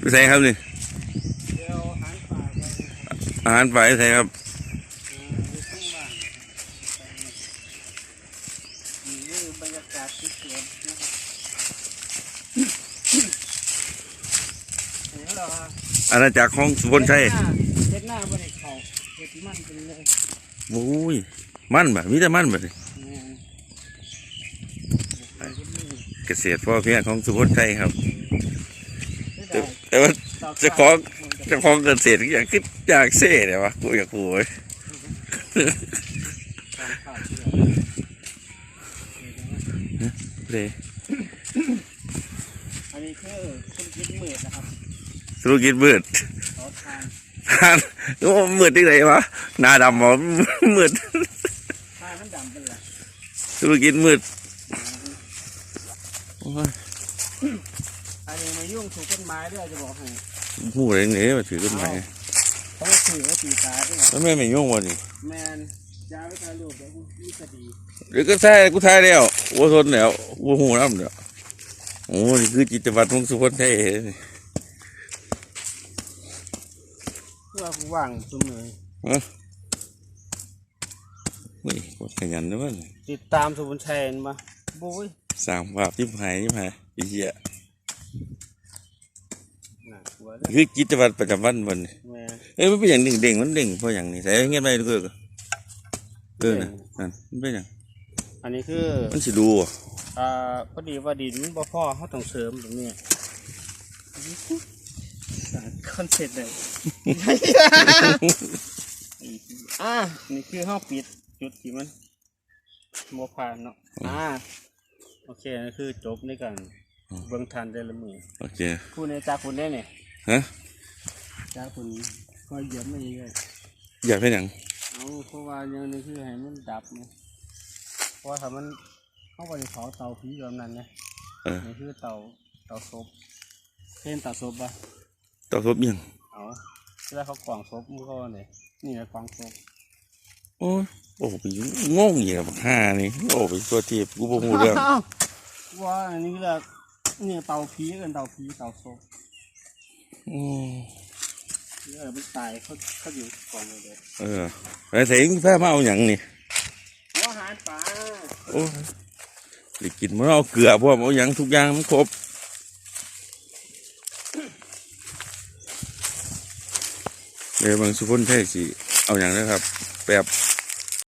ไปใส่ครับนี่เดี๋ยวหันป่าไปอาหารไปใส่ครับเอางบ้านนี่คือบรรยากาศที่สวนนะครับอาณาจักรของสุพลชัยเฮ็ดหน้าบ่ได้เขาเฮ็ดมันเป็นเลยโอ้ยมันแบบมีแต่มันแบบเกษตรพ่อเพียงของสุพลชัยครับ แต่ว่าเจะของเจะของเกษตรอยากคิดอยากเซ่เลยวะกูอยากกูเว้ยเลยอันนี้คือคุณคิดมื่นะครับธุรกิจมืดขอทานทานโอ้มืดที่ไหนวะหน้าดำหมอมืดทานน้ำดำเป็นไรธุรกิจมืดโอ้ย อันนี้มายุ่งถูกต้นไม้ด้วยจะบอกให้หูอะไรเนี่ยมาถือต้นไม้เขาก็ถือว่าตีตาด้วยแล้วแม่ไม่ยุ่งวะนี่แมนยาไปถ่ายรูปเดี๋ยวกูมีคดีเดี๋ยวก็ใช่กูทายแล้ววัวทนแล้ววัวหูน้ำเดี๋ยวโอ้นี่คือจิตวัตรของสุพลชัยนี่เพื่อกูว่างเสมอเฮ้ยกดขยันด้วยมั้ยติดตามสุบุญชัยเห็นปะบุ้ยสามภาพที่หายที่หายไอ้เหี้ย น่ากลัวเลยคือกิจวัตรประจำวันมันนี่แม่เอ้ยมันเป็นอย่างหนึ่งเด้งมันเด้งเพราะอย่างนี้ใส่เงี้ยไปดูก็เออนะนั่นมันเป็นอย่างอันนี้คือมันสิดูอะอ่าพอดีว่าดินมันบ่พอเขาต้องเสริมตรงนี้คอนเซ็ปต์เลย อ่านี่คือห้องปิดจุดที่มันโมผ่านเนาะอ่าโอเคนี่คือจบในการ เบิ่งทันได้ละมือโอเคคุณในจากคุณได้เนี่ยฮะจากคุณคอยเหยียบไม่เยอะอยากเป็นอย่างเอาเพราะว่าอย่างหนึงคือให้มันดับนะเพราะว่าถ้ามันเข้าไปเผาเตาผีแบบนั้นนะเออนี่คือเตาเตาศพเห็นเตาศพปะต่อทบยังเอาเวลาเขากวางศพมันก็เนี่ยนี่แหละกวางศพโอ้ยโอ้ไปงงอย่างกับห้านี่โอ้ไปตัวทีบกูบ่รู้เรื่องอ้าวว่าอันนี้คือ เนี่ยเตาผีกันเตาผีเตาศพอืมเออมันตายเขาเขาอยู่กองเลยเด้อเออไปใส่แพ้มาเอาอย่างนี่หัวอาหารป่าโอ้ยได้กินมันเอาเกลือพวกเอาอย่างทุกอย่างมันครบเดี๋ยวบางสุพลใช่สิเอาอย่างนะครับแบบ